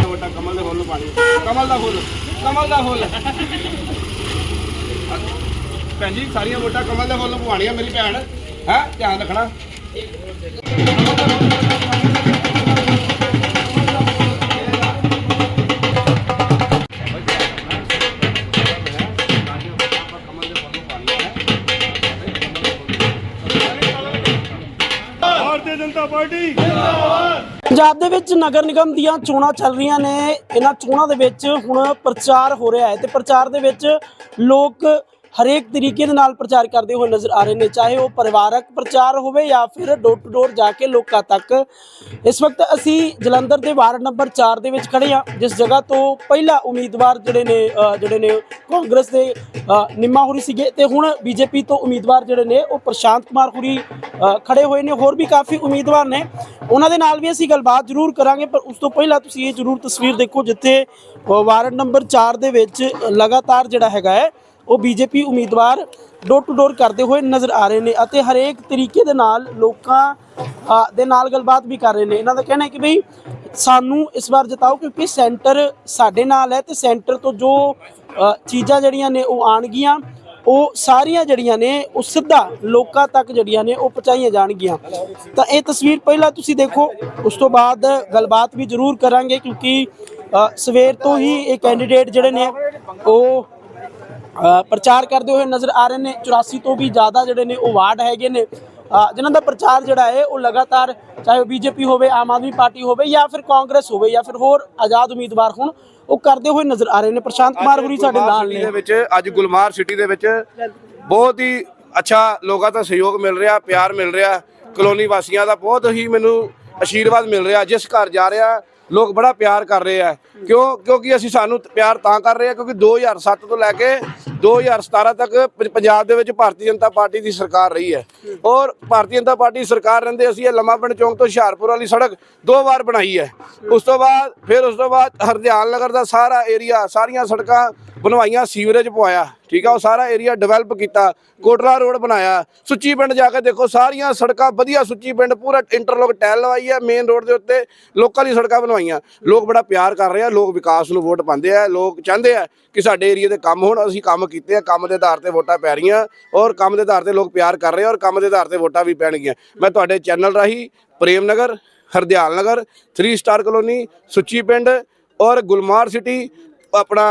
ਵੋਟਾਂ ਕਮਲ ਦੇ ਫੁੱਲ ਨੂੰ ਪਾਣੀ ਕਮਲ ਦਾ ਫੁੱਲ ਕਮਲ ਦਾ ਫੁੱਲ ਭੈਣ ਜੀ ਸਾਰੀਆਂ ਵੋਟਾਂ ਕਮਲ ਦੇ ਫੁੱਲ ਨੂੰ ਪਵਾਉਣੀਆਂ ਮੇਰੀ ਭੈਣ ਹੈ ਧਿਆਨ ਰੱਖਣਾ ਪੰਜਾਬ ਦੇ ਵਿੱਚ ਨਗਰ ਨਿਗਮ ਦੀਆਂ ਚੋਣਾਂ ਚੱਲ ਰਹੀਆਂ ਨੇ। ਇਹਨਾਂ ਚੋਣਾਂ ਦੇ ਵਿੱਚ ਹੁਣ ਪ੍ਰਚਾਰ ਹੋ ਰਿਹਾ ਹੈ ਤੇ ਪ੍ਰਚਾਰ ਦੇ ਵਿੱਚ ਲੋਕ ਹਰੇਕ ਤਰੀਕੇ ਦੇ ਨਾਲ ਪ੍ਰਚਾਰ ਕਰਦੇ ਹੋਏ ਨਜ਼ਰ ਆ ਰਹੇ ਨੇ ਚਾਹੇ ਉਹ ਪਰਿਵਾਰਕ ਪ੍ਰਚਾਰ ਹੋਵੇ ਜਾਂ ਫਿਰ ਡੋਰ ਟੂ ਡੋਰ ਜਾ ਕੇ ਲੋਕਾਂ ਤੱਕ। ਇਸ ਵਕਤ ਅਸੀਂ ਜਲੰਧਰ ਦੇ ਵਾਰਡ ਨੰਬਰ 4 ਦੇ ਵਿੱਚ ਖੜੇ ਹਾਂ ਜਿਸ ਜਗ੍ਹਾ ਤੋਂ ਪਹਿਲਾ ਉਮੀਦਵਾਰ ਜਿਹੜੇ ਨੇ ਜਿਹੜੇ ਨੇ ਕਾਂਗਰਸ ਦੇ ਨਿੰਮਾ ਹੋਰੀ ਸੀਗੇ ਤੇ ਹੁਣ ਬੀਜੇਪੀ ਤੋਂ ਉਮੀਦਵਾਰ ਜਿਹੜੇ ਨੇ ਉਹ ਪ੍ਰਸ਼ਾਂਤ ਕੁਮਾਰ ਹੋਰੀ ਅ, ਖੜੇ ਹੋਏ ਨੇ ਹੋਰ ਵੀ ਕਾਫੀ ਉਮੀਦਵਾਰ ਨੇ। ਉਹਨਾਂ ਦੇ ਨਾਲ ਵੀ ਅਸੀਂ ਗੱਲਬਾਤ ਜ਼ਰੂਰ ਕਰਾਂਗੇ ਪਰ ਉਸ ਤੋਂ ਪਹਿਲਾਂ ਤੁਸੀਂ ਇਹ ਜ਼ਰੂਰ ਤਸਵੀਰ ਦੇਖੋ ਜਿੱਥੇ ਵਾਰਡ ਨੰਬਰ 4 ਦੇ ਵਿੱਚ ਲਗਾਤਾਰ ਜਿਹੜਾ ਹੈਗਾ ਹੈ ਉਹ ਬੀਜੇਪੀ ਉਮੀਦਵਾਰ ਡੋਰ ਟੂ ਡੋਰ ਕਰਦੇ ਹੋਏ ਨਜ਼ਰ ਆ ਰਹੇ ਨੇ ਅਤੇ ਹਰੇਕ ਤਰੀਕੇ ਦੇ ਨਾਲ ਲੋਕਾਂ ਦੇ ਨਾਲ ਗੱਲਬਾਤ ਵੀ ਕਰ ਰਹੇ ਨੇ। ਇਹਨਾਂ ਦਾ ਕਹਿਣਾ ਹੈ ਕਿ ਬਈ ਸਾਨੂੰ ਇਸ ਵਾਰ ਜਿਤਾਓ ਕਿਉਂਕਿ ਸੈਂਟਰ ਸਾਡੇ ਨਾਲ ਹੈ ਤੇ ਸੈਂਟਰ ਤੋਂ ਜੋ ਚੀਜ਼ਾਂ ਜਿਹੜੀਆਂ ਨੇ ਉਹ ਆਣਗੀਆਂ ਉਹ ਸਾਰੀਆਂ ਜਿਹੜੀਆਂ ਨੇ ਉਹ ਸਿੱਧਾ ਲੋਕਾਂ ਤੱਕ ਜਿਹੜੀਆਂ ਨੇ ਉਹ ਪਹੁੰਚਾਈਆਂ ਜਾਣਗੀਆਂ। ਤਾਂ ਇਹ ਤਸਵੀਰ ਪਹਿਲਾਂ ਤੁਸੀਂ ਦੇਖੋ, ਉਸ ਤੋਂ ਬਾਅਦ ਗੱਲਬਾਤ ਵੀ ਜ਼ਰੂਰ ਕਰਾਂਗੇ ਕਿਉਂਕਿ ਸਵੇਰ ਤੋਂ ਹੀ ਇਹ ਕੈਂਡੀਡੇਟ ਜਿਹੜੇ ਨੇ ਉਹ ਪ੍ਰਚਾਰ ਕਰਦੇ ਹੋਏ ਨਜ਼ਰ ਆ ਰਹੇ ਨੇ। 84 ਤੋਂ ਵੀ ਜ਼ਿਆਦਾ ਜਿਹੜੇ ਨੇ ਉਹ ਵਾਰਡ ਹੈਗੇ ਨੇ। ਜਿਨ੍ਹਾਂ ਦਾ ਪ੍ਰਚਾਰ ਜਿਹੜਾ ਹੈ ਉਹ ਲਗਾਤਾਰ ਚਾਹੇ ਉਹ ਬੀਜੇਪੀ ਹੋਵੇ ਆਮ ਆਦਮੀ ਪਾਰਟੀ ਹੋਵੇ ਜਾਂ ਫਿਰ ਕਾਂਗਰਸ ਹੋਵੇ ਜਾਂ ਫਿਰ ਹੋਰ ਆਜ਼ਾਦ ਉਮੀਦਵਾਰ ਹੋਣ ਉਹ ਕਰਦੇ ਹੋਏ ਨਜ਼ਰ ਆ ਰਹੇ ਨੇ। ਪ੍ਰਸ਼ਾਂਤ ਕੁਮਾਰ ਹੁਰੀ ਸਾਡੇ ਨਾਲ ਨੇ। ਦੇ ਵਿੱਚ ਅੱਜ ਗੁਲਮਾਰ ਸਿਟੀ ਦੇ ਵਿੱਚ ਬਹੁਤ ਹੀ ਅੱਛਾ ਲੋਕਾਂ ਦਾ ਸਹਿਯੋਗ ਮਿਲ ਰਿਹਾ ਪਿਆਰ ਮਿਲ ਰਿਹਾ। ਕਲੋਨੀ ਵਾਸੀਆਂ ਦਾ ਬਹੁਤ ਹੀ ਮੈਨੂੰ ਆਸ਼ੀਰਵਾਦ ਮਿਲ ਰਿਹਾ। ਜਿਸ ਘਰ ਜਾ ਰਿਹਾ ਲੋਕ ਬੜਾ ਪਿਆਰ ਕਰ ਰਹੇ ਆ। ਕਿਉਂ? ਕਿਉਂਕਿ ਅਸੀਂ ਸਾਨੂੰ ਪਿਆਰ ਤਾਂ ਕਰ ਰਹੇ ਆ ਕਿਉਂਕਿ 2007 ਤੋਂ ਲੈ ਕੇ 2017 ਤੱਕ ਪੰਜਾਬ ਦੇ ਵਿੱਚ ਭਾਰਤੀ ਜਨਤਾ ਪਾਰਟੀ ਦੀ ਸਰਕਾਰ ਰਹੀ ਹੈ। ਔਰ ਭਾਰਤੀ ਜਨਤਾ ਪਾਰਟੀ ਸਰਕਾਰ ਰਹਿੰਦੇ ਅਸੀਂ ਇਹ ਲੰਮਾਪਿੰਡ ਚੌਂਕ ਤੋਂ ਹੁਸ਼ਿਆਰਪੁਰ ਵਾਲੀ ਸੜਕ ਦੋ ਵਾਰ ਬਣਾਈ ਹੈ। ਉਸ ਤੋਂ ਬਾਅਦ, ਫਿਰ ਉਸ ਤੋਂ ਬਾਅਦ ਹਰਦਿਆਲ ਨਗਰ ਦਾ ਸਾਰਾ ਏਰੀਆ ਸਾਰੀਆਂ ਸੜਕਾਂ ਬਣਵਾਈਆਂ, ਸੀਵਰੇਜ ਪਵਾਇਆ, ਠੀਕ ਆ, ਉਹ ਸਾਰਾ ਏਰੀਆ ਡਿਵੈਲਪ ਕੀਤਾ, ਕੋਟਲਾ ਰੋਡ ਬਣਾਇਆ, ਸੁੱਚੀ ਪਿੰਡ ਜਾ ਕੇ ਦੇਖੋ, ਸਾਰੀਆਂ ਸੜਕਾਂ ਵਧੀਆ ਸੁੱਚੀ ਪਿੰਡ, ਪੂਰਾ ਇੰਟਰਲੋਕ ਟੈਲ ਲਵਾਈ ਹੈ ਮੇਨ ਰੋਡ ਦੇ ਉੱਤੇ, ਲੋਕਾਂ ਲਈ ਸੜਕਾਂ ਬਣਵਾਈਆਂ। ਲੋਕ ਬੜਾ ਪਿਆਰ ਕਰ ਰਹੇ ਆ, ਲੋਕ ਵਿਕਾਸ ਨੂੰ ਵੋਟ ਪਾਉਂਦੇ ਆ, ਲੋਕ ਚਾਹੁੰਦੇ ਆ ਕਿ ਸਾਡੇ ਏਰੀਆ ਦੇ ਕੰਮ ਹੋਣ, ਅਸੀਂ ਕੰਮ ਕੀਤੇ ਆ ਕੰਮ ਦੇ ਆਧਾਰ ਤੇ ਵੋਟਾਂ ਪੈ ਰਹੀਆਂ ਔਰ ਕੰਮ ਦੇ ਆਧਾਰ ਤੇ ਲੋਕ ਪਿਆਰ ਕਰ ਰਹੇ ਔਰ ਕੰਮ ਦੇ ਆਧਾਰ ਤੇ ਵੋਟਾਂ ਵੀ ਪੈਣਗੀਆਂ। ਮੈਂ ਤੁਹਾਡੇ ਚੈਨਲ ਰਾਹੀਂ ਪ੍ਰੇਮ ਨਗਰ, ਹਰਦਿਆਲ ਨਗਰ 3 ਸਟਾਰ ਕਲੋਨੀ ਸੁੱਚੀ ਪਿੰਡ ਔਰ ਗੁਲਮਾਰ ਸਿਟੀ ਆਪਣਾ,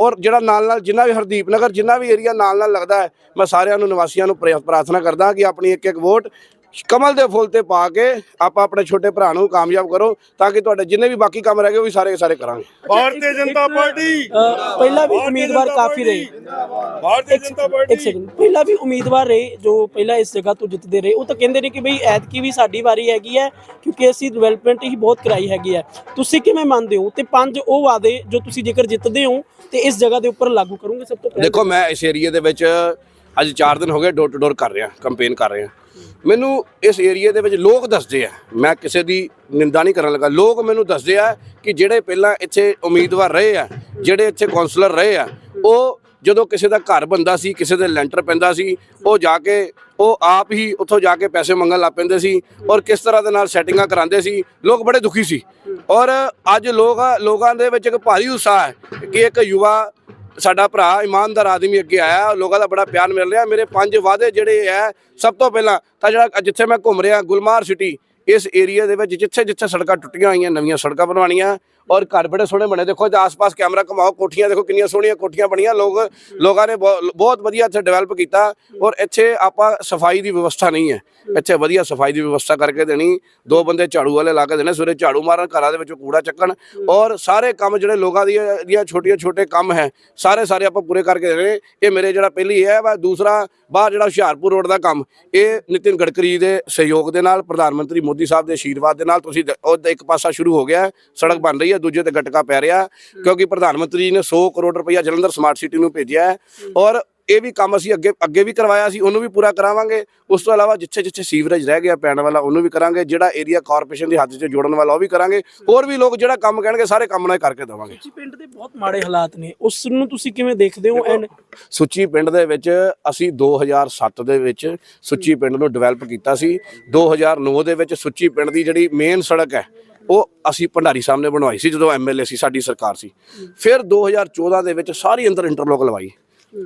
ਔਰ ਜਿਹੜਾ ਨਾਲ ਨਾਲ ਜਿੰਨਾ ਵੀ ਹਰਦੀਪ ਨਗਰ, ਜਿੰਨਾ ਵੀ ਏਰੀਆ ਨਾਲ ਨਾਲ ਲੱਗਦਾ ਹੈ, ਮੈਂ ਸਾਰਿਆਂ ਨੂੰ, ਨਿਵਾਸੀਆਂ ਨੂੰ ਪ੍ਰਾਰਥਨਾ ਕਰਦਾ ਕਿ ਆਪਣੀ ਇੱਕ ਇੱਕ ਵੋਟ ਕਮਲ ਦੇ ਫੁੱਲ ਤੇ ਪਾ ਕੇ ਆਪਾਂ ਆਪਣੇ ਛੋਟੇ ਭਰਾ ਨੂੰ ਕਾਮਯਾਬ ਕਰੋ ਤਾਂ ਕਿ ਤੁਹਾਡੇ ਜਿੰਨੇ ਵੀ ਬਾਕੀ ਕੰਮ ਰਹਿ ਗਏ ਉਹ ਵੀ ਸਾਰੇ ਸਾਰੇ ਕਰਾਂਗੇ। ਭਾਰਤੀ ਜਨਤਾ ਪਾਰਟੀ। ਪਹਿਲਾਂ ਵੀ ਉਮੀਦਵਾਰ ਕਾਫੀ ਰਹੇ। ਭਾਰਤੀ ਜਨਤਾ ਪਾਰਟੀ। ਇੱਕ ਸੈਕਿੰਡ। ਪਹਿਲਾਂ ਵੀ ਉਮੀਦਵਾਰ ਰਹੇ ਜੋ ਪਹਿਲਾਂ ਇਸ ਜਗ੍ਹਾ ਤੋਂ ਜਿੱਤਦੇ ਰਹੇ। ਉਹ ਤਾਂ ਕਹਿੰਦੇ ਨੇ ਕਿ ਬਈ ਐਤਕੀ ਵੀ ਸਾਡੀ ਵਾਰੀ ਹੈਗੀ ਹੈ ਕਿਉਂਕਿ ਅਸੀਂ ਡਿਵੈਲਪਮੈਂਟ ਹੀ ਬਹੁਤ ਕਰਾਈ ਹੈਗੀ ਹੈ। ਤੁਸੀਂ ਕਿਵੇਂ ਮੰਨਦੇ ਹੋ? ਤੇ ਪੰਜ ਉਹ ਵਾਅਦੇ ਜੋ ਤੁਸੀਂ ਜੇਕਰ ਜਿੱਤਦੇ ਹੋ ਤੇ ਇਸ ਜਗ੍ਹਾ ਦੇ ਉੱਪਰ ਲਾਗੂ ਕਰੋਗੇ ਸਭ ਤੋਂ ਪਹਿਲਾਂ? ਦੇਖੋ ਮੈਂ ਇਸ ਏਰੀਆ ਦੇ ਵਿੱਚ ਅੱਜ 4 ਦਿਨ ਹੋ ਗਏ ਡੋਰ ਟੂ ਡੋਰ ਕਰ ਰਿਹਾ ਕੰਪੇਨ ਕਰ ਰਿਹਾ। ਮੈਨੂੰ ਇਸ ਏਰੀਆ ਦੇ ਵਿੱਚ ਲੋਕ ਦੱਸਦੇ ਆ। ਮੈਂ ਕਿਸੇ ਦੀ ਨਿੰਦਾ ਨਹੀਂ ਕਰਨ ਲੱਗਾ। ਲੋਕ ਮੈਨੂੰ ਦੱਸਦੇ ਆ ਕਿ ਜਿਹੜੇ ਪਹਿਲਾਂ ਇੱਥੇ ਉਮੀਦਵਾਰ ਰਹੇ ਆ, ਜਿਹੜੇ ਇੱਥੇ ਕਾਉਂਸਲਰ ਰਹੇ ਆ, ਉਹ ਜਦੋਂ ਕਿਸੇ ਦਾ ਘਰ ਬੰਦਾ ਸੀ, ਕਿਸੇ ਦੇ ਲੈਂਟਰ ਪੈਂਦਾ ਸੀ, ਉਹ ਜਾ ਕੇ, ਉਹ ਆਪ ਹੀ ਉੱਥੋਂ ਜਾ ਕੇ ਪੈਸੇ ਮੰਗਣ ਲੱਗ ਪੈਂਦੇ ਸੀ ਔਰ ਕਿਸ ਤਰ੍ਹਾਂ ਦੇ ਨਾਲ ਸੈਟਿੰਗਾਂ ਕਰਾਉਂਦੇ ਸੀ, ਲੋਕ ਬੜੇ ਦੁਖੀ ਸੀ। ਔਰ ਅੱਜ ਲੋਕ ਲੋਕਾਂ ਦੇ ਵਿੱਚ ਇੱਕ ਭਾਰੀ ਉਤਸ਼ਾਹ ਹੈ ਕਿ ਇੱਕ ਯੁਵਾ ਸਾਡਾ ਭਰਾ ਇਮਾਨਦਾਰ ਆਦਮੀ ਅੱਗੇ ਆਇਆ, ਲੋਕਾਂ ਦਾ ਬੜਾ ਪਿਆਰ ਮਿਲ ਰਿਹਾ। ਮੇਰੇ ਪੰਜ ਵਾਅਦੇ ਜਿਹੜੇ ਹੈ ਸਭ ਤੋਂ ਪਹਿਲਾਂ ਤਾਂ ਜਿਹੜਾ ਜਿੱਥੇ ਮੈਂ ਘੁੰਮ ਰਿਹਾ, ਗੁਲਮਾਰ ਸਿਟੀ ਇਸ ਏਰੀਆ ਦੇ ਵਿੱਚ ਜਿੱਥੇ ਜਿੱਥੇ ਸੜਕਾਂ ਟੁੱਟੀਆਂ ਹੋਈਆਂ, ਨਵੀਆਂ ਸੜਕਾਂ ਬਣਵਾਉਣੀਆਂ ਔਰ ਘਰ ਬੜੇ ਸੋਹਣੇ ਬਣੇ। ਦੇਖੋ ਇਹਦੇ ਆਸ-ਪਾਸ ਕੈਮਰਾ ਘੁਮਾਓ, ਕੋਠੀਆਂ ਦੇਖੋ ਕਿੰਨੀਆਂ ਸੋਹਣੀਆਂ ਕੋਠੀਆਂ ਬਣੀਆਂ। ਲੋਕ, ਲੋਕਾਂ ਨੇ ਬਹੁ- ਬਹੁਤ ਵਧੀਆ ਇੱਥੇ ਡਿਵੈਲਪ ਕੀਤਾ। ਔਰ ਇੱਥੇ ਆਪਾਂ ਸਫ਼ਾਈ ਦੀ ਵਿਵਸਥਾ ਨਹੀਂ ਹੈ। ਇੱਥੇ ਵਧੀਆ ਸਫ਼ਾਈ ਦੀ ਵਿਵਸਥਾ ਕਰਕੇ ਦੇਣੀ। ਦੋ ਬੰਦੇ ਝਾੜੂ ਵਾਲੇ ਲਾ ਕੇ ਦੇਣੇ, ਸਵੇਰੇ ਝਾੜੂ ਮਾਰਨ, ਘਰਾਂ ਦੇ ਵਿੱਚੋਂ ਕੂੜਾ ਚੱਕਣ। ਔਰ ਸਾਰੇ ਕੰਮ ਜਿਹੜੇ ਲੋਕਾਂ ਦੀ ਦੀਆਂ ਛੋਟੀਆਂ ਛੋਟੇ ਕੰਮ ਹੈ, ਸਾਰੇ ਸਾਰੇ ਆਪਾਂ ਪੂਰੇ ਕਰਕੇ ਦੇਣੇ। ਇਹ ਮੇਰੇ ਜਿਹੜਾ ਪਹਿਲੀ ਹੈ ਵਾ ਦੂਸਰਾ ਬਾਹਰ ਜਿਹੜਾ ਹੁਸ਼ਿਆਰਪੁਰ ਰੋਡ ਦਾ ਕੰਮ, ਇਹ ਨਿਤਿਨ ਗਡਕਰੀ ਦੇ ਸਹਿਯੋਗ ਦੇ ਨਾਲ, ਪ੍ਰਧਾਨ ਮੰਤਰੀ ਮੋਦੀ ਸਾਹਿਬ ਦੇ ਆਸ਼ੀਰਵਾਦ ਦੇ ਨਾਲ ਤੁਸੀਂ ਦ- ਇੱਕ ਪਾਸਾ ਸ਼ੁਰੂ ਹੋ ਗਿਆ, ਸੜਕ ਬਣ ਰਹੀ ਹੈ। ਦੂਜੇ ਤੇ ਗਟਕਾ ਪੈ ਰਿਹਾ ਕਿਉਂਕਿ ਪ੍ਰਧਾਨ ਮੰਤਰੀ ਜੀ ਨੇ 100 ਕਰੋੜ ਰੁਪਇਆ ਜਲੰਧਰ ਸਮਾਰਟ ਸਿਟੀ ਨੂੰ ਭੇਜਿਆ ਹੈ। ਔਰ ਇਹ ਵੀ ਕੰਮ ਅਸੀਂ ਅੱਗੇ ਅੱਗੇ ਵੀ ਕਰਵਾਇਆ ਸੀ ਉਹਨੂੰ ਵੀ ਪੂਰਾ ਕਰਾਵਾਂਗੇ। ਉਸ ਤੋਂ ਇਲਾਵਾ ਜਿੱਥੇ ਜਿੱਥੇ ਸੀਵਰੇਜ ਰਹਿ ਗਿਆ ਪੈਣ ਵਾਲਾ ਉਹਨੂੰ ਵੀ ਕਰਾਂਗੇ। ਜਿਹੜਾ ਏਰੀਆ ਕਾਰਪੋਰੇਸ਼ਨ ਦੇ ਹੱਥ 'ਚ ਜੋੜਨ ਵਾਲਾ ਉਹ ਵੀ ਕਰਾਂਗੇ। ਹੋਰ ਵੀ ਲੋਕ ਜਿਹੜਾ ਕੰਮ ਕਹਿਣਗੇ ਸਾਰੇ ਕੰਮ ਨਾਲ ਕਰਕੇ ਦੇਵਾਂਗੇ। ਜੀ ਪਿੰਡ ਦੇ ਬਹੁਤ ਮਾੜੇ ਹਾਲਾਤ ਨੇ। ਉਸ ਨੂੰ ਤੁਸੀਂ ਕਿਵੇਂ ਦੇਖਦੇ ਹੋ? ਸੁੱਚੀ ਪਿੰਡ ਦੇ ਵਿੱਚ ਅਸੀਂ 2007 ਦੇ ਵਿੱਚ ਸੁੱਚੀ ਪਿੰਡ ਨੂੰ ਡਿਵੈਲਪ ਕੀਤਾ ਸੀ। 2009 ਦੇ ਵਿੱਚ ਸੁੱਚੀ ਪਿੰਡ ਦੀ ਜਿਹੜੀ ਮੇਨ ਸੜਕ ਹੈ ਉਹ ਅਸੀਂ ਭੰਡਾਰੀ ਸਾਹਿਬ ਨੇ ਬਣਵਾਈ ਸੀ, ਜਦੋਂ ਐਮਐਲਏ ਸੀ, ਸਾਡੀ ਸਰਕਾਰ ਸੀ। ਫਿਰ 2014 ਦੇ ਵਿੱਚ ਸਾਰੀ ਅੰਦਰ ਇੰਟਰਲੋਕ ਲਵਾਈ।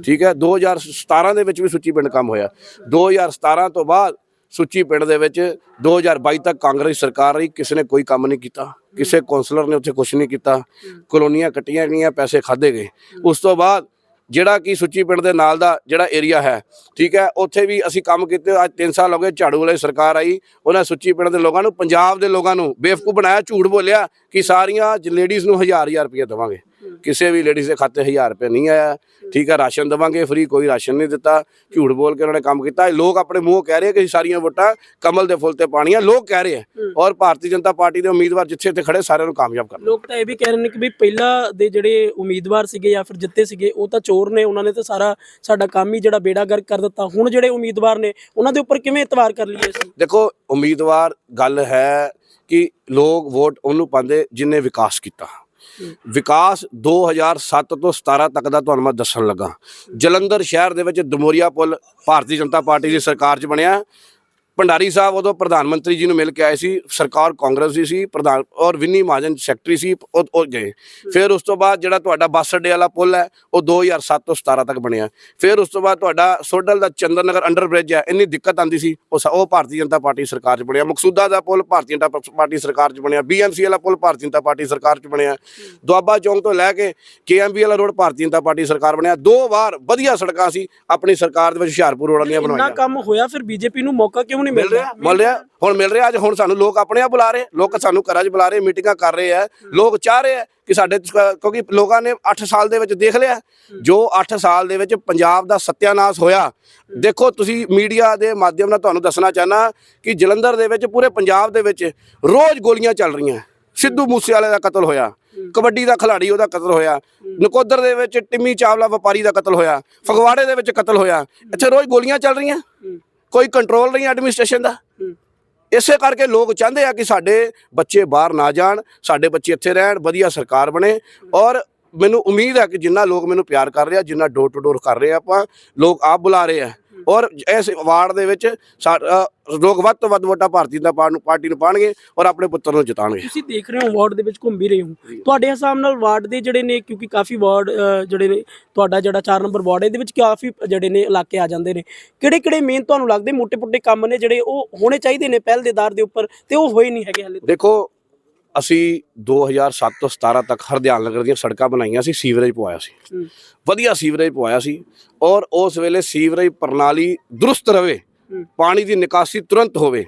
ਠੀਕ ਹੈ 2017 ਦੇ ਵਿੱਚ ਵੀ ਸੁੱਚੀ ਪਿੰਡ ਕੰਮ ਹੋਇਆ। 2017 ਤੋਂ ਬਾਅਦ ਸੁੱਚੀ ਪਿੰਡ ਦੇ ਵਿੱਚ 2022 ਤੱਕ ਕਾਂਗਰਸ ਸਰਕਾਰ ਰਹੀ, ਕਿਸੇ ਨੇ ਕੋਈ ਕੰਮ ਨਹੀਂ ਕੀਤਾ। ਕਿਸੇ ਕੌਂਸਲਰ ਨੇ ਉੱਥੇ ਕੁਝ ਨਹੀਂ ਕੀਤਾ। ਕਲੋਨੀਆਂ ਕੱਟੀਆਂ ਗਈਆਂ, ਪੈਸੇ ਖਾਦੇ ਗਏ। ਉਸ ਤੋਂ ਬਾਅਦ ਜਿਹੜਾ ਕਿ ਸੁੱਚੀ ਪਿੰਡ ਦੇ ਨਾਲ ਦਾ ਜਿਹੜਾ ਏਰੀਆ ਹੈ, ਠੀਕ ਹੈ, ਉੱਥੇ ਵੀ ਅਸੀਂ ਕੰਮ ਕੀਤੇ ਅੱਜ 3 ਸਾਲ ਹੋ ਗਏ ਝਾੜੂ ਵਾਲੀ ਸਰਕਾਰ ਆਈ, ਉਹਨਾਂ ਸੁੱਚੀ ਪਿੰਡ ਦੇ ਲੋਕਾਂ ਨੂੰ, ਪੰਜਾਬ ਦੇ ਲੋਕਾਂ ਨੂੰ ਬੇਵਕੂਫ ਬਣਾਇਆ, ਝੂਠ ਬੋਲਿਆ ਕਿ ਸਾਰੀਆਂ ਲੇਡੀਜ਼ ਨੂੰ ਹਜ਼ਾਰ ਹਜ਼ਾਰ ਰੁਪਏ ਦੇਵਾਂਗੇ। ਕਿਸੇ ਵੀ ਲੇਡੀਜ਼ ਦੇ ਖਾਤੇ 1000 ਰੁਪਏ ਨਹੀਂ ਆਇਆ। ਠੀਕ ਹੈ ਰਾਸ਼ਨ ਦੇਵਾਂਗੇ ਫ੍ਰੀ ਕੋਈ ਰਾਸ਼ਨ ਨਹੀਂ ਦਿੱਤਾ। ਝੂਠ ਬੋਲ ਕੇ ਉਹਨਾਂ ਨੇ ਕੰਮ ਕੀਤਾ। ਲੋਕ ਆਪਣੇ ਮੂੰਹ ਕਹਿ ਰਹੇ ਕਿ ਸਾਰੀਆਂ ਵੋਟਾਂ ਕਮਲ ਦੇ ਫੁੱਲ ਤੇ ਪਾਣੀਆਂ ਲੋਕ ਕਹਿ ਰਹੇ ਆ। ਔਰ ਭਾਰਤੀ ਜਨਤਾ ਪਾਰਟੀ ਦੇ ਉਮੀਦਵਾਰ ਜਿੱਥੇ ਇੱਥੇ ਖੜੇ ਸਾਰਿਆਂ ਨੂੰ ਕਾਮਯਾਬ ਕਰਨਾ ਲੋਕ ਤਾਂ ਇਹ ਵੀ ਕਹਿ ਰਹੇ ਨੇ ਕਿ ਵੀ ਪਹਿਲਾਂ ਦੇ ਜਿਹੜੇ ਉਮੀਦਵਾਰ ਸੀਗੇ ਜਾਂ ਫਿਰ ਜਿੱਤੇ ਸੀਗੇ ਉਹ ਤਾਂ ਚੋਰ ਨੇ। ਉਹਨਾਂ ਨੇ ਤਾਂ ਸਾਰਾ ਸਾਡਾ ਕੰਮ ਹੀ ਜਿਹੜਾ ਬੇੜਾ ਗਰਕ ਕਰ ਦਿੱਤਾ। ਹੁਣ ਜਿਹੜੇ ਉਮੀਦਵਾਰ ਨੇ ਉਹਨਾਂ ਦੇ ਉੱਪਰ ਕਿਵੇਂ ਇਤਵਾਰ ਕਰ ਲਈਏ ਅਸੀਂ? ਦੇਖੋ ਉਮੀਦਵਾਰ ਗੱਲ ਹੈ ਕਿ ਲੋਕ ਵੋਟ ਉਹਨੂੰ ਪਾਉਂਦੇ ਜਿਨੇ ਵਿਕਾਸ ਕੀਤਾ। ਵਿਕਾਸ 2007 ਤੋਂ 17 ਤੱਕ ਦਾ ਤੁਹਾਨੂੰ ਮੈਂ ਦੱਸਣ ਲੱਗਾ। ਜਲੰਧਰ ਸ਼ਹਿਰ ਦੇ ਵਿੱਚ ਦਮੋਰੀਆ ਪੁਲ ਭਾਰਤੀ ਜਨਤਾ ਪਾਰਟੀ ਦੀ ਸਰਕਾਰ 'ਚ ਬਣਿਆ। ਭੰਡਾਰੀ ਸਾਹਿਬ ਉਦੋਂ ਪ੍ਰਧਾਨ ਮੰਤਰੀ ਜੀ ਨੂੰ ਮਿਲ ਕੇ ਆਏ ਸੀ ਸਰਕਾਰ ਕਾਂਗਰਸ ਦੀ ਸੀ ਪ੍ਰਧਾਨ ਔਰ ਵਿਨੀ ਮਹਾਜਨ ਸੈਕਟਰੀ ਸੀ ਉਹ ਉਹ ਗਏ। ਫਿਰ ਉਸ ਤੋਂ ਬਾਅਦ ਜਿਹੜਾ ਤੁਹਾਡਾ ਬੱਸ ਅੱਡੇ ਵਾਲਾ ਪੁਲ ਹੈ ਉਹ 2007 ਤੋਂ 17 ਤੱਕ ਬਣਿਆ। ਫਿਰ ਉਸ ਤੋਂ ਬਾਅਦ ਤੁਹਾਡਾ ਸੋਡਲ ਦਾ ਚੰਦਰ ਨਗਰ ਅੰਡਰ ਬ੍ਰਿਜ ਹੈ ਇੰਨੀ ਦਿੱਕਤ ਆਂਦੀ ਸੀ ਉਹ ਭਾਰਤੀ ਜਨਤਾ ਪਾਰਟੀ ਸਰਕਾਰ 'ਚ ਬਣਿਆ। ਮਕਸੂਦਾ ਦਾ ਪੁਲ ਭਾਰਤੀ ਜਨਤਾ ਪਾਰਟੀ ਸਰਕਾਰ 'ਚ ਬਣਿਆ। ਬੀਐਮਸੀ ਵਾਲਾ ਪੁਲ ਭਾਰਤੀ ਜਨਤਾ ਪਾਰਟੀ ਸਰਕਾਰ 'ਚ ਬਣਿਆ। ਦੁਆਬਾ ਚੌਂਕ ਤੋਂ ਲੈ ਕੇ ਕੇਐਮਬੀ ਵਾਲਾ ਰੋਡ ਭਾਰਤੀ ਜਨਤਾ ਪਾਰਟੀ ਸਰਕਾਰ ਬਣਿਆ। ਦੋ ਵਾਰ ਵਧੀਆ ਸੜਕਾਂ ਸੀ ਆਪਣੀ ਸਰਕਾਰ ਦੇ ਵਿੱਚ ਹੁਸ਼ਿਆਰਪੁਰ ਰੋਡ ਦੀਆਂ ਇੰਨਾ ਬਣਵਾਈਆਂ। ਕੰਮ ਹੋਇਆ ਫਿਰ ਬੀਜੇਪੀ ਨੂੰ ਮੌਕਾ ਕਿਉਂ ਨਹੀਂ ਮਿਲ ਰਿਹਾ ਮਿਲ ਰਿਹਾ ਹੁਣ ਮਿਲ ਰਿਹਾ ਅੱਜ ਹੁਣ ਸਾਨੂੰ ਲੋਕ ਆਪਣੇ ਆਪ ਬੁਲਾ ਰਹੇ ਲੋਕ ਸਾਨੂੰ ਘਰਾਂ 'ਚ ਬੁਲਾ ਰਹੇ ਮੀਟਿੰਗਾਂ ਕਰ ਰਹੇ ਆ। ਲੋਕ ਚਾਹ ਰਹੇ ਆ ਕਿ ਸਾਡੇ ਕਿਉਂਕਿ ਲੋਕਾਂ ਨੇ 8 ਸਾਲ ਦੇ ਵਿੱਚ ਦੇਖ ਲਿਆ। ਜੋ 8 ਸਾਲ ਦੇ ਵਿੱਚ ਪੰਜਾਬ ਦਾ ਸੱਤਿਆਨਾਸ਼ ਹੋਇਆ ਦੇਖੋ ਤੁਸੀਂ ਮੀਡੀਆ ਦੇ ਮਾਧਿਅਮ ਨਾਲ ਤੁਹਾਨੂੰ ਦੱਸਣਾ ਚਾਹਨਾ ਕਿ ਜਲੰਧਰ ਦੇ ਵਿੱਚ ਪੂਰੇ ਪੰਜਾਬ ਦੇ ਵਿੱਚ ਰੋਜ਼ ਗੋਲੀਆਂ ਚੱਲ ਰਹੀਆਂ। ਸਿੱਧੂ ਮੂਸੇਵਾਲੇ ਦਾ ਕਤਲ ਹੋਇਆ ਕਬੱਡੀ ਦਾ ਖਿਡਾਰੀ ਉਹਦਾ ਕਤਲ ਹੋਇਆ ਨਕੋਦਰ ਦੇ ਵਿੱਚ ਟਿੰਮੀ ਚਾਵਲਾ ਵਪਾਰੀ ਦਾ ਕਤਲ ਹੋਇਆ ਫਗਵਾੜੇ ਦੇ ਵਿੱਚ ਕਤਲ ਹੋਇਆ। ਇੱਥੇ ਰੋਜ਼ ਗੋਲੀਆਂ ਚੱਲ ਰਹੀਆਂ? ਕੋਈ ਕੰਟਰੋਲ ਨਹੀਂ ਐਡਮਿਨਿਸਟ੍ਰੇਸ਼ਨ ਦਾ। ਇਸੇ ਕਰਕੇ ਲੋਕ ਚਾਹੁੰਦੇ ਆ ਕਿ ਸਾਡੇ ਬੱਚੇ ਬਾਹਰ ਨਾ ਜਾਣ ਸਾਡੇ ਬੱਚੇ ਇੱਥੇ ਰਹਿਣ ਵਧੀਆ ਸਰਕਾਰ ਬਣੇ। ਔਰ ਮੈਨੂੰ ਉਮੀਦ ਹੈ ਕਿ ਜਿੰਨਾ ਲੋਕ ਮੈਨੂੰ ਪਿਆਰ ਕਰ ਰਹੇ ਆ ਜਿੰਨਾ ਡੋਰ ਟੂ ਡੋਰ ਕਰ ਰਹੇ ਆ ਆਪਾਂ ਲੋਕ ਆਪ ਬੁਲਾ ਰਹੇ ਆ। ਔਰ ਇਸ ਵਾਰਡ ਦੇ ਵਿੱਚ ਲੋਕ ਵੱਧ ਤੋਂ ਵੱਧ ਵੋਟਾਂ ਭਾਰਤੀ ਜਨਤਾ ਪਾਰਟੀ ਨੂੰ ਪਾਣਗੇ ਔਰ ਆਪਣੇ ਪੁੱਤਰ ਨੂੰ ਜਿਤਾਣਗੇ। ਤੁਸੀਂ ਦੇਖ ਰਹੇ ਹੋ ਵਾਰਡ ਦੇ ਵਿੱਚ ਘੁੰਮ ਵੀ ਰਹੇ ਹੋ। ਤੁਹਾਡੇ ਹਿਸਾਬ ਨਾਲ ਵਾਰਡ ਦੇ ਜਿਹੜੇ ਨੇ ਕਿਉਂਕਿ ਕਾਫੀ ਵਾਰਡ ਜਿਹੜੇ ਨੇ ਤੁਹਾਡਾ ਜਿਹੜਾ 4 ਨੰਬਰ ਵਾਰਡ ਇਹਦੇ ਵਿੱਚ ਕਾਫੀ ਜਿਹੜੇ ਨੇ ਇਲਾਕੇ ਆ ਜਾਂਦੇ ਨੇ। ਕਿਹੜੇ ਕਿਹੜੇ ਮੇਨ ਤੁਹਾਨੂੰ ਲੱਗਦੇ? ਮੋਟੇ-ਮੋਟੇ ਕੰਮ ਨੇ ਜਿਹੜੇ ਉਹ ਹੋਣੇ ਚਾਹੀਦੇ ਨੇ ਪਹਿਲ ਦੇ ਦਾਰ ਦੇ ਉੱਪਰ ਤੇ ਉਹ ਹੋਏ ਨਹੀਂ ਹੈਗੇ ਹਲੇ ਦੇਖੋ ਅਸੀਂ 2007 ਤੋਂ 17 ਤੱਕ ਹਰਦਿਆਲ ਨਗਰ ਦੀਆਂ ਸੜਕਾਂ ਬਣਾਈਆਂ ਸੀ ਸੀਵਰੇਜ ਪਵਾਇਆ ਸੀ। ਵਧੀਆ ਸੀਵਰੇਜ ਪਵਾਇਆ ਸੀ ਔਰ ਉਸ ਵੇਲੇ ਸੀਵਰੇਜ ਪ੍ਰਣਾਲੀ ਦਰੁਸਤ ਰਵੇ। ਪਾਣੀ ਦੀ ਨਿਕਾਸੀ ਤੁਰੰਤ ਹੋਵੇ।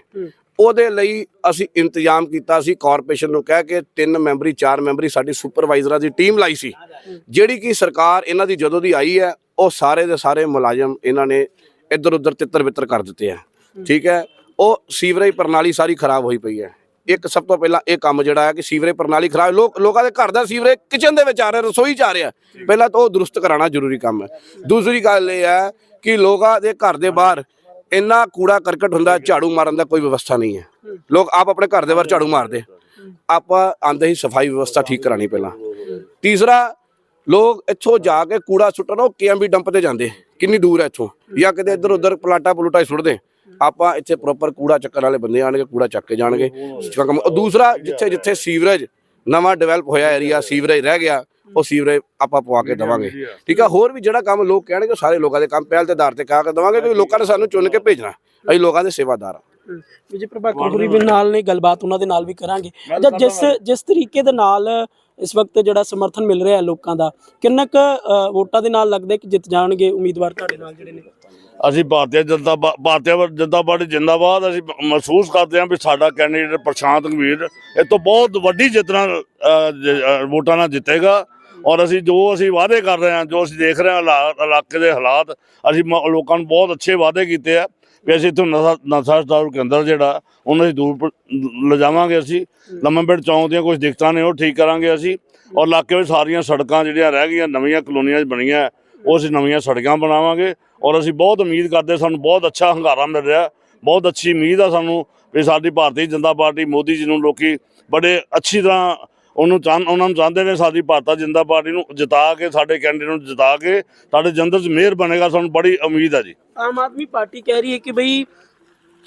ਉਹਦੇ ਲਈ ਅਸੀਂ ਇੰਤਜ਼ਾਮ ਕੀਤਾ ਸੀ ਕਾਰਪੋਰੇਸ਼ਨ ਨੂੰ ਕਹਿ ਕੇ ਤਿੰਨ ਮੈਂਬਰੀ ਚਾਰ ਮੈਂਬਰੀ ਸਾਡੀ ਸੁਪਰਵਾਈਜ਼ਰਾਂ ਦੀ ਟੀਮ ਲਾਈ ਸੀ ਜਿਹੜੀ ਕਿ ਸਰਕਾਰ ਇਹਨਾਂ ਦੀ ਜਦੋਂ ਦੀ ਆਈ ਹੈ ਉਹ ਸਾਰੇ ਦੇ ਸਾਰੇ ਮੁਲਾਜ਼ਮ ਇਹਨਾਂ ਨੇ ਇੱਧਰ ਉੱਧਰ ਤਿੱਤਰ ਬਿੱਤਰ ਕਰ ਦਿੱਤੇ ਆ ਠੀਕ ਹੈ ਉਹ ਸੀਵਰੇਜ ਪ੍ਰਣਾਲੀ ਸਾਰੀ ਖਰਾਬ ਹੋਈ ਪਈ ਹੈ ਇੱਕ ਸਭ ਤੋਂ ਪਹਿਲਾਂ ਇਹ ਕੰਮ ਜਿਹੜਾ ਹੈ ਕਿ ਸੀਵਰੇਜ ਪ੍ਰਣਾਲੀ ਖਰਾਬ ਲੋਕ ਲੋਕਾਂ ਦੇ ਘਰ ਦਾ ਸੀਵਰੇਜ ਕਿਚਨ ਦੇ ਵਿੱਚ ਆ ਰਿਹਾ ਰਸੋਈ 'ਚ ਆ ਰਿਹਾ। ਪਹਿਲਾਂ ਤਾਂ ਉਹ ਦਰੁਸਤ ਕਰਾਉਣਾ ਜ਼ਰੂਰੀ ਕੰਮ ਹੈ। ਦੂਸਰੀ ਗੱਲ ਇਹ ਹੈ ਕਿ ਲੋਕਾਂ ਦੇ ਘਰ ਦੇ ਬਾਹਰ ਇੰਨਾ ਕੂੜਾ ਕਰਕਟ ਹੁੰਦਾ ਝਾੜੂ ਮਾਰਨ ਦਾ ਕੋਈ ਵਿਵਸਥਾ ਨਹੀਂ ਹੈ। ਲੋਕ ਆਪ ਆਪਣੇ ਘਰ ਦੇ ਬਾਹਰ ਝਾੜੂ ਮਾਰਦੇ। ਆਪਾਂ ਆਂਦੇ ਹੀ ਸਫ਼ਾਈ ਵਿਵਸਥਾ ਠੀਕ ਕਰਾਣੀ ਪਹਿਲਾਂ। ਤੀਸਰਾ ਲੋਕ ਇੱਥੋਂ ਜਾ ਕੇ ਕੂੜਾ ਸੁੱਟਣ ਉਹ ਕੇਐਮਬੀ ਡੰਪ ਤੇ ਜਾਂਦੇ। ਕਿੰਨੀ ਦੂਰ ਹੈ ਇੱਥੋਂ? ਜਾਂ ਕਿਤੇ ਇੱਧਰ ਉੱਧਰ ਪਲਾਟਾ ਪਲੂਟਾ ਸੁੱਟਦੇ। ਆਪਾਂ ਇੱਥੇ ਪ੍ਰੋਪਰ ਕੂੜਾ ਚੱਕਣ ਵਾਲੇ ਬੰਦੇ ਆਣਗੇ ਕੂੜਾ ਚੱਕ ਕੇ ਜਾਣਗੇ। ਕੰਮ ਦੂਸਰਾ ਜਿੱਥੇ ਜਿੱਥੇ ਸੀਵਰੇਜ ਨਵਾਂ ਡਿਵੈਲਪ ਹੋਇਆ ਏਰੀਆ ਸੀਵਰੇਜ ਰਹਿ ਗਿਆ ਉਹ ਸੀਵਰੇਜ ਆਪਾਂ ਪਵਾ ਕੇ ਦਵਾਂਗੇ। ਠੀਕ ਆ? ਹੋਰ ਵੀ ਜਿਹੜਾ ਕੰਮ ਲੋਕ ਕਹਿਣਗੇ ਸਾਰੇ ਲੋਕਾਂ ਦੇ ਕੰਮ ਪਹਿਲ ਦੇ ਆਧਾਰ ਤੇ ਕਹਾ ਕੇ ਦਵਾਂਗੇ ਕਿਉਂਕਿ ਲੋਕਾਂ ਨੇ ਸਾਨੂੰ ਚੁਣ ਕੇ ਭੇਜਣਾ। ਅਸੀਂ ਲੋਕਾਂ ਦੇ ਸੇਵਾਦਾਰ ਹਾਂ ਵਿਜੇ ਪ੍ਰਭਾਕਰ ਹੋਰੀ ਵੀ ਨਾਲ ਨੇ ਗੱਲਬਾਤ ਉਹਨਾਂ ਦੇ ਨਾਲ ਵੀ ਕਰਾਂਗੇ। ਜਾਂ ਜਿਸ ਜਿਸ ਤਰੀਕੇ ਦੇ ਨਾਲ ਇਸ ਵਕਤ ਜਿਹੜਾ ਸਮਰਥਨ ਮਿਲ ਰਿਹਾ ਹੈ ਲੋਕਾਂ ਦਾ ਕਿੰਨਾ ਕੁ ਵੋਟਾਂ ਦੇ ਨਾਲ ਲੱਗਦਾ ਕਿ ਜਿੱਤ ਜਾਣਗੇ ਉਮੀਦਵਾਰ ਤੁਹਾਡੇ ਨਾਲ ਜਿਹੜੇ ਨੇ? ਅਸੀਂ ਭਾਰਤੀ ਜਨਤਾ ਭਾਰਤੀ ਜਨਤਾ ਪਾਰਟੀ ਜਿੰਦਾਬਾਦ ਅਸੀਂ ਮਹਿਸੂਸ ਕਰਦੇ ਹਾਂ ਵੀ ਸਾਡਾ ਕੈਂਡੀਡੇਟ ਪ੍ਰਸ਼ਾਂਤ ਗੰਭੀਰ ਇਹ ਤੋਂ ਬਹੁਤ ਵੱਡੀ ਜਿੱਤ ਨਾਲ ਵੋਟਾਂ ਨਾਲ ਜਿੱਤੇਗਾ। ਔਰ ਅਸੀਂ ਜੋ ਅਸੀਂ ਵਾਅਦੇ ਕਰ ਰਹੇ ਹਾਂ ਜੋ ਅਸੀਂ ਦੇਖ ਰਹੇ ਹਾਂ ਹਾਲਾਤ ਇਲਾਕੇ ਦੇ ਹਾਲਾਤ ਅਸੀਂ ਲੋਕਾਂ ਨੂੰ ਬਹੁਤ ਅੱਛੇ ਵਾਅਦੇ ਕੀਤੇ ਆ। ਵੀ ਅਸੀਂ ਇੱਥੋਂ ਨਸ਼ਾ ਨਸ਼ਾ ਛਡਾਊ ਕੇਂਦਰ ਜਿਹੜਾ ਉਹਨਾਂ ਦੀ ਦੂਰ ਲਿਜਾਵਾਂਗੇ ਅਸੀਂ। ਲੰਮੇਪੇਟ ਚੌਂਕ ਦੀਆਂ ਕੁਝ ਦਿੱਕਤਾਂ ਨੇ ਉਹ ਠੀਕ ਕਰਾਂਗੇ ਅਸੀਂ। ਔਰ ਇਲਾਕੇ ਵਿੱਚ ਸਾਰੀਆਂ ਸੜਕਾਂ ਜਿਹੜੀਆਂ ਰਹਿ ਗਈਆਂ ਨਵੀਆਂ ਕਲੋਨੀਆਂ 'ਚ ਬਣੀਆਂ ਉਹ ਅਸੀਂ ਨਵੀਆਂ ਸੜਕਾਂ ਬਣਾਵਾਂਗੇ। ਔਰ ਅਸੀਂ ਬਹੁਤ ਉਮੀਦ ਕਰਦੇ ਸਾਨੂੰ ਬਹੁਤ ਅੱਛਾ ਹੰਗਾਰਾ ਮਿਲ ਰਿਹਾ ਬਹੁਤ ਅੱਛੀ ਉਮੀਦ ਆ ਸਾਨੂੰ ਵੀ ਸਾਡੀ ਭਾਰਤੀ ਜਨਤਾ ਪਾਰਟੀ ਮੋਦੀ ਜੀ ਨੂੰ ਲੋਕੀ ਬੜੇ ਅੱਛੀ ਤਰ੍ਹਾਂ ਉਹਨੂੰ ਚਾਹ ਉਹਨਾਂ ਨੂੰ ਚਾਹੁੰਦੇ ਨੇ ਸਾਡੀ ਭਾਰਤੀ ਜਨਤਾ ਪਾਰਟੀ ਨੂੰ ਜਿਤਾ ਕੇ ਸਾਡੇ ਕੈਂਡੀਡੇਟ ਨੂੰ ਜਿਤਾ ਕੇ ਸਾਡੇ ਜਨਤਾ 'ਚ ਮਿਹਰ ਬਣੇਗਾ ਸਾਨੂੰ ਬੜੀ ਉਮੀਦ ਆ ਜੀ। ਆਮ ਆਦਮੀ ਪਾਰਟੀ ਕਹਿ ਰਹੀ ਹੈ ਕਿ ਬਈ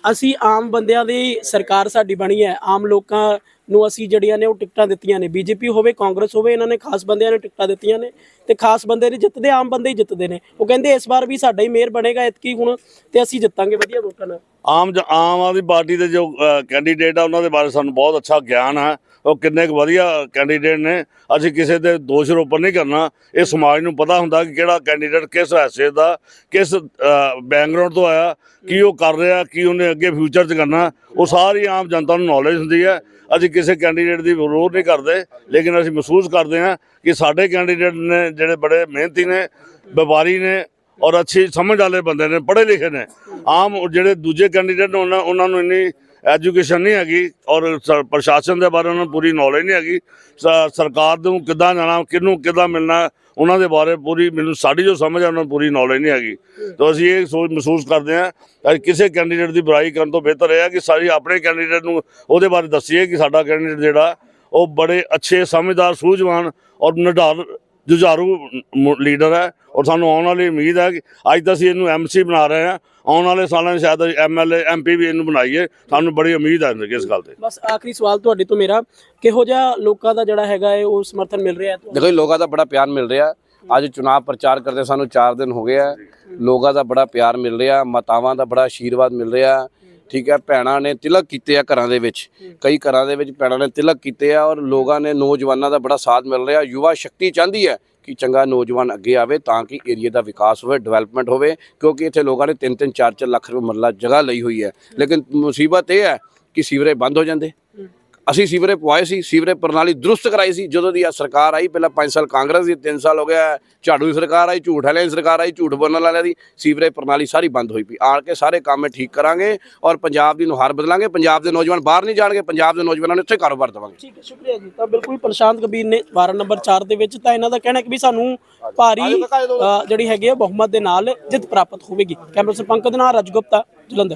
ਅਸੀਂ ਆਮ ਬੰਦਿਆਂ ਦੀ ਸਰਕਾਰ ਸਾਡੀ ਬਣੀ ਹੈ ਆਮ ਲੋਕਾਂ ਨੂੰ ਅਸੀਂ ਜਿਹੜੀਆਂ ਨੇ ਉਹ ਟਿਕਟਾਂ ਦਿੱਤੀਆਂ ਨੇ ਬੀਜੇਪੀ ਹੋਵੇ ਕਾਂਗਰਸ ਹੋਵੇ ਇਹਨਾਂ ਨੇ ਖਾਸ ਬੰਦਿਆਂ ਨੂੰ ਟਿਕਟਾਂ ਦਿੱਤੀਆਂ ਨੇ ਤੇ ਖਾਸ ਬੰਦੇ ਨਹੀਂ ਜਿੱਤਦੇ ਆਮ ਬੰਦੇ ਹੀ ਜਿੱਤਦੇ ਨੇ। ਉਹ ਕਹਿੰਦੇ ਇਸ ਵਾਰ ਵੀ ਸਾਡਾ ਹੀ ਮੇਅਰ ਬਣੇਗਾ ਇਤਕੀ ਹੁਣ ਤੇ ਅਸੀਂ ਜਿੱਤਾਂਗੇ ਵਧੀਆ ਵੋਟਾਂ ਨਾਲ। ਆਮ ਆਮ ਆਦਮੀ ਪਾਰਟੀ ਦੇ ਜੋ ਕੈਂਡੀਡੇਟ ਆ ਉਹਨਾਂ ਦੇ ਬਾਰੇ ਸਾਨੂੰ ਬਹੁਤ ਅੱਛਾ ਗਿਆਨ ਹੈ। ਉਹ ਕਿੰਨੇ ਕੁ ਵਧੀਆ ਕੈਂਡੀਡੇਟ ਨੇ। ਅਸੀਂ ਕਿਸੇ ਦੇ ਦੋਸ਼ ਰੋਪਣ ਨਹੀਂ ਕਰਨਾ। ਇਹ ਸਮਾਜ ਨੂੰ ਪਤਾ ਹੁੰਦਾ ਕਿ ਕਿਹੜਾ ਕੈਂਡੀਡੇਟ ਕਿਸ ਹੈਸੀਅਤ ਦਾ, ਕਿਸ ਬੈਕਗ੍ਰਾਉਂਡ ਤੋਂ ਆਇਆ, ਕੀ ਉਹ ਕਰ ਰਿਹਾ, ਕੀ ਉਹਨੇ ਅੱਗੇ ਫਿਊਚਰ 'ਚ ਕਰਨਾ। ਉਹ ਸਾਰੀ ਆਮ ਜਨਤਾ ਨੂੰ ਨੌਲੇਜ ਹੁੰਦੀ ਹੈ। ਅਸੀਂ ਕਿਸੇ ਕੈਂਡੀਡੇਟ ਦੀ ਵਿਰੋਧ ਨਹੀਂ ਕਰਦੇ, ਲੇਕਿਨ ਅਸੀਂ ਮਹਿਸੂਸ ਕਰਦੇ ਹਾਂ ਕਿ ਸਾਡੇ ਕੈਂਡੀਡੇਟ ਨੇ ਜਿਹੜੇ ਬੜੇ ਮਿਹਨਤੀ ਨੇ, ਵਪਾਰੀ ਨੇ ਔਰ ਅੱਛੀ ਸਮਝ ਵਾਲੇ ਬੰਦੇ ਨੇ, ਪੜ੍ਹੇ ਲਿਖੇ ਨੇ। ਆਮ ਜਿਹੜੇ ਦੂਜੇ ਕੈਂਡੀਡੇਟ ਉਹਨਾਂ ਉਹਨਾਂ ਨੂੰ ਇੰਨੀ ਐਜੂਕੇਸ਼ਨ ਨਹੀਂ ਹੈਗੀ ਔਰ ਪ੍ਰਸ਼ਾਸਨ ਦੇ ਬਾਰੇ ਉਹਨਾਂ ਨੂੰ ਪੂਰੀ ਨੌਲੇਜ ਨਹੀਂ ਹੈਗੀ। ਸਰਕਾਰ ਨੂੰ ਕਿੱਦਾਂ ਜਾਣਾ, ਕਿਹਨੂੰ ਕਿੱਦਾਂ ਮਿਲਣਾ, ਉਹਨਾਂ ਦੇ ਬਾਰੇ ਪੂਰੀ ਮੈਨੂੰ ਸਾਡੀ ਜੋ ਸਮਝ ਆ ਉਹਨਾਂ ਨੂੰ ਪੂਰੀ ਨੌਲੇਜ ਨਹੀਂ ਹੈਗੀ। ਤਾਂ ਅਸੀਂ ਇਹ ਸੋਚ ਮਹਿਸੂਸ ਕਰਦੇ ਹਾਂ ਕਿ ਕਿਸੇ ਕੈਂਡੀਡੇਟ ਦੀ ਬੁਰਾਈ ਕਰਨ ਤੋਂ ਬਿਹਤਰ ਇਹ ਹੈ ਕਿ ਸਾਡੀ ਆਪਣੇ ਕੈਂਡੀਡੇਟ ਨੂੰ ਉਹਦੇ ਬਾਰੇ ਦੱਸੀਏ ਕਿ ਸਾਡਾ ਕੈਂਡੀਡੇਟ ਜਿਹੜਾ ਉਹ ਬੜੇ ਅੱਛੇ, ਸਮਝਦਾਰ, ਸੂਝਵਾਨ ਔਰ ਨਿਡਾਰ ਜੁਝਾਰੂ ਲੀਡਰ ਹੈ ਔਰ ਸਾਨੂੰ ਆਉਣ ਵਾਲੀ ਉਮੀਦ ਹੈ ਕਿ ਅੱਜ ਤਾਂ ਅਸੀਂ ਇਹਨੂੰ ਐਮਸੀ ਬਣਾ ਰਹੇ ਹਾਂ। ਆਉਣ ਵਾਲੇ ਸਾਲਾਂ 'ਚ ਸ਼ਾਇਦ ਐਮਐਲਏ ਐਮਪੀ ਵੀ ਇਹਨੂੰ ਬਣਾਈਏ। ਸਾਨੂੰ ਬੜੀ ਉਮੀਦ ਹੈ ਇਸ ਗੱਲ ਤੇ। ਬਸ ਆਖਰੀ ਸਵਾਲ ਤੁਹਾਡੇ ਤੋਂ ਮੇਰਾ ਕਿਹੋ ਜਿਹਾ ਲੋਕਾਂ ਦਾ ਜਿਹੜਾ ਹੈਗਾ ਹੈ ਉਹ ਸਮਰਥਨ ਮਿਲ ਰਿਹਾ ਹੈ ਤੁਹਾਨੂੰ? ਦੇਖੋ ਜੀ, ਲੋਕਾਂ ਦਾ ਬੜਾ ਪਿਆਰ ਮਿਲ ਰਿਹਾ। ਅੱਜ ਚੁਣਾਵ ਪ੍ਰਚਾਰ ਕਰਦੇ ਸਾਨੂੰ 4 ਦਿਨ ਹੋ ਗਏ ਆ। ਲੋਕਾਂ ਦਾ ਬੜਾ ਪਿਆਰ ਮਿਲ ਰਿਹਾ ਮਾਤਾਵਾਂ ਦਾ ਬੜਾ ਆਸ਼ੀਰਵਾਦ ਮਿਲ ਰਿਹਾ। ਠੀਕ ਹੈ ਭੈਣਾਂ ਨੇ ਤਿਲਕ ਕੀਤੇ ਆ ਘਰਾਂ ਦੇ ਵਿੱਚ। ਕਈ ਘਰਾਂ ਦੇ ਵਿੱਚ ਭੈਣਾਂ ਨੇ ਤਿਲਕ ਕੀਤੇ ਆ ਔਰ ਲੋਕਾਂ ਨੇ ਨੌਜਵਾਨਾਂ ਦਾ ਬੜਾ ਸਾਥ ਮਿਲ ਰਿਹਾ। ਯੁਵਾ ਸ਼ਕਤੀ ਚਾਹੁੰਦੀ ਹੈ ਕਿ ਚੰਗਾ ਨੌਜਵਾਨ ਅੱਗੇ ਆਵੇ ਤਾਂ ਕਿ ਏਰੀਆ ਦਾ ਵਿਕਾਸ ਹੋਵੇ ਡਿਵੈਲਪਮੈਂਟ ਹੋਵੇ ਕਿਉਂਕਿ ਇੱਥੇ ਲੋਕਾਂ ਨੇ 3-3 4-4 ਲੱਖ ਰੁਪਏ ਮਰਲਾ ਜਗ੍ਹਾ ਲਈ ਹੋਈ ਹੈ। ਲੇਕਿਨ ਮੁਸੀਬਤ ਇਹ ਹੈ ਕਿ ਸੀਵਰੇਜ ਬੰਦ ਹੋ ਜਾਂਦੇ। ਅਸੀਂ ਸੀਵਰੇਜ ਪਵਾਏ ਸੀ ਸੀਵਰੇਜ ਪ੍ਰਣਾਲੀ ਦਰੁਸਤ ਕਰਾਈ ਸੀ। ਜਦੋਂ ਦੀ ਆ ਸਰਕਾਰ ਆਈ ਪਹਿਲਾਂ 5 ਸਾਲ ਕਾਂਗਰਸ ਦੀ 3 ਸਾਲ ਹੋ ਗਿਆ ਝਾੜੂ ਦੀ ਸਰਕਾਰ ਆਈ ਝੂਠ ਵਾਲਿਆਂ ਦੀ ਸਰਕਾਰ ਆਈ ਝੂਠ ਬੋਲਣ ਵਾਲਿਆਂ ਦੀ ਸੀਵਰੇਜ ਪ੍ਰਣਾਲੀ ਸਾਰੀ ਬੰਦ ਹੋਈ ਪਈ। ਆਣ ਕੇ ਸਾਰੇ ਕੰਮ ਠੀਕ ਕਰਾਂਗੇ ਔਰ ਪੰਜਾਬ ਦੀ ਨੁਹਾਰ ਬਦਲਾਂਗੇ। ਪੰਜਾਬ ਦੇ ਨੌਜਵਾਨ ਬਾਹਰ ਨਹੀਂ ਜਾਣਗੇ ਪੰਜਾਬ ਦੇ ਨੌਜਵਾਨਾਂ ਨੂੰ ਇੱਥੇ ਕਾਰੋਬਾਰ ਦੇਵਾਂਗੇ। ਠੀਕ ਹੈ ਸ਼ੁਕਰੀਆ ਜੀ। ਤਾਂ ਬਿਲਕੁਲ ਪ੍ਰਸ਼ਾਂਤ ਕਬੀਰ ਨੇ ਵਾਰਨ ਨੰਬਰ 4 ਦੇ ਵਿੱਚ ਤਾਂ ਇਹਨਾਂ ਦਾ ਕਹਿਣਾ ਹੈ ਕਿ ਵੀ ਸਾਨੂੰ ਭਾਰੀ ਜਿਹੜੀ ਹੈਗੀ ਹੈ ਬਹੁਮਤ ਦੇ ਨਾਲ ਜਿੱਤ ਪ੍ਰਾਪਤ ਹੋਵੇਗੀ। ਕੈਮਰਾ ਸਰਪੰਕ ਦੇ ਨਾਲ ਰਜਗੁਪਤਾ ਜਲੰਧਰ।